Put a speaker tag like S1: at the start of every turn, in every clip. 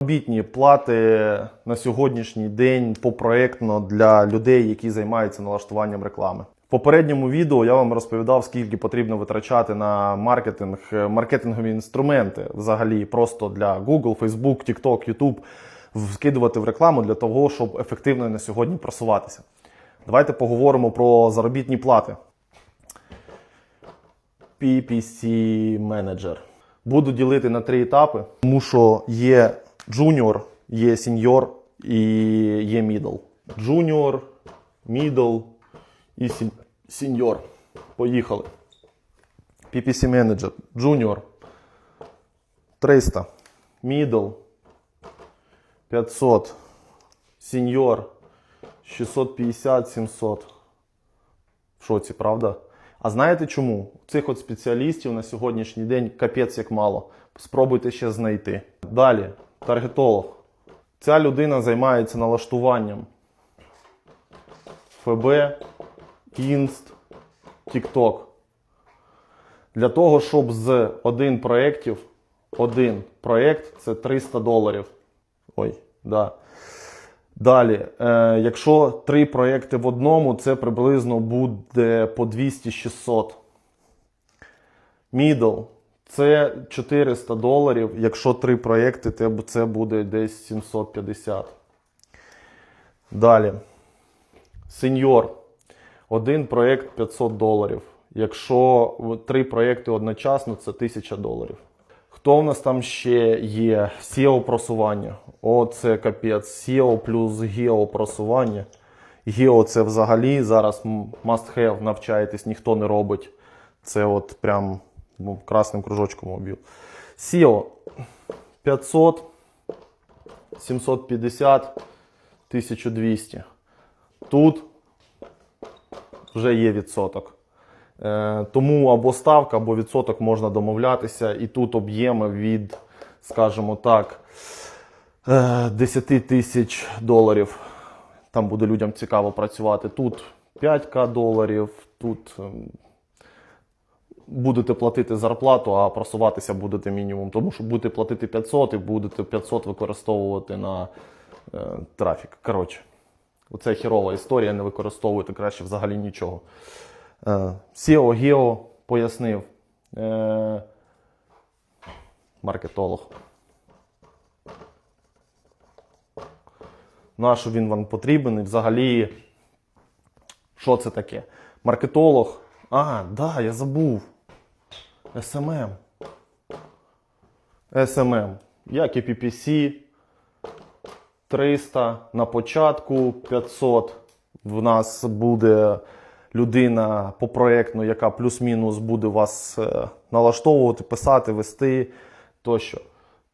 S1: Заробітні плати на сьогоднішній день попроектно для людей, які займаються налаштуванням реклами. В попередньому відео я вам розповідав, скільки потрібно витрачати на маркетинг, маркетингові інструменти взагалі просто для Google, Facebook, TikTok, YouTube, вкидувати в рекламу для того, щоб ефективно на сьогодні просуватися. Давайте поговоримо про заробітні плати. PPC менеджер. Буду ділити на три етапи, тому що є джуніор, є сіньор і є мідл. Джуніор, мідл і сіньор. Поїхали. PPC менеджер. Джуніор 300. Мідл 500. Сіньор 650-700. В шоці, правда? А знаєте чому? Цих от спеціалістів на сьогоднішній день капець як мало. Спробуйте ще знайти. Далі, таргетолог. Ця людина займається налаштуванням ФБ, Інст, TikTok. Для того, щоб з один проєктів, один проєкт це 300 доларів. Ой, да. Далі, е, якщо три проєкти в одному, це приблизно буде по 200-600. Middle це 400 доларів. Якщо три проєкти, це буде десь 750. Далі. Сеньор. Один проєкт 500 доларів. Якщо три проєкти одночасно, це 1000 доларів. Хто в нас там ще є? SEO просування. О, це капець. SEO плюс GEO просування. GEO це взагалі зараз must have, навчаєтесь, ніхто не робить. Це от прям красним кружочком обів. SEO 500, 750, 1200. Тут вже є відсоток. Е, Тому або ставка, або відсоток можна домовлятися, і тут об'єми від, скажімо так, е, 10 тисяч доларів. Там буде людям цікаво працювати. Тут 5к доларів, тут ем, будете платити зарплату, а просуватися будете мінімум. Тому що будете платити 500 і будете 500 використовувати на е, трафік. Коротше, оце херова історія, не використовуйте краще взагалі нічого. Е, SEO Гео пояснив. Е, Маркетолог. Нащо він вам потрібен? І взагалі, що це таке? Маркетолог. А, да, я забув. SMM. SMM. Як і PPC. 300 на початку, 500 в нас буде людина по проєкту, яка плюс-мінус буде вас е, налаштовувати, писати, вести тощо.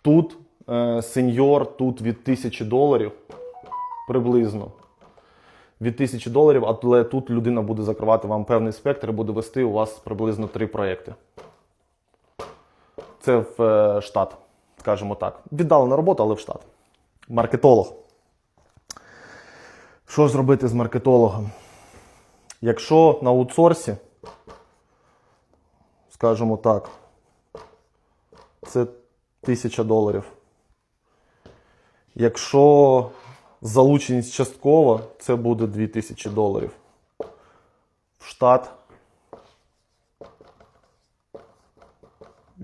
S1: Тут е, сеньор, тут від 1000 доларів приблизно. Від 1000 доларів, але тут людина буде закривати вам певний спектр і буде вести у вас приблизно три проєкти. Це в е, штат, скажімо так. Віддалена робота, але в штат. Маркетолог. Що зробити з маркетологом? Якщо на аутсорсі, скажімо так, це 1000 доларів. Якщо залученість часткова, це буде 2000 доларів. В штат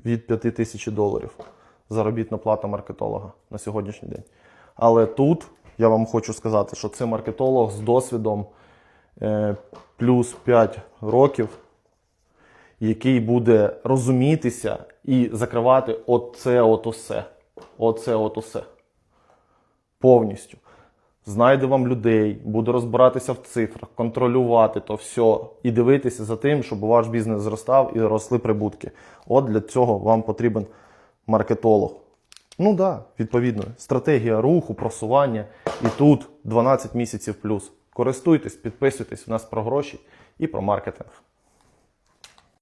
S1: від 5000 доларів заробітна плата маркетолога на сьогоднішній день. Але тут я вам хочу сказати, що це маркетолог з досвідом е, плюс 5 років, який буде розумітися і закривати оце от усе. Оце от усе. Повністю. Знайде вам людей, буде розбиратися в цифрах, контролювати то все і дивитися за тим, щоб ваш бізнес зростав і росли прибутки. От для цього вам потрібен маркетолог. Ну так, да, відповідно, стратегія руху, просування. І тут 12 місяців плюс. Користуйтесь, підписуйтесь у нас про гроші і про маркетинг.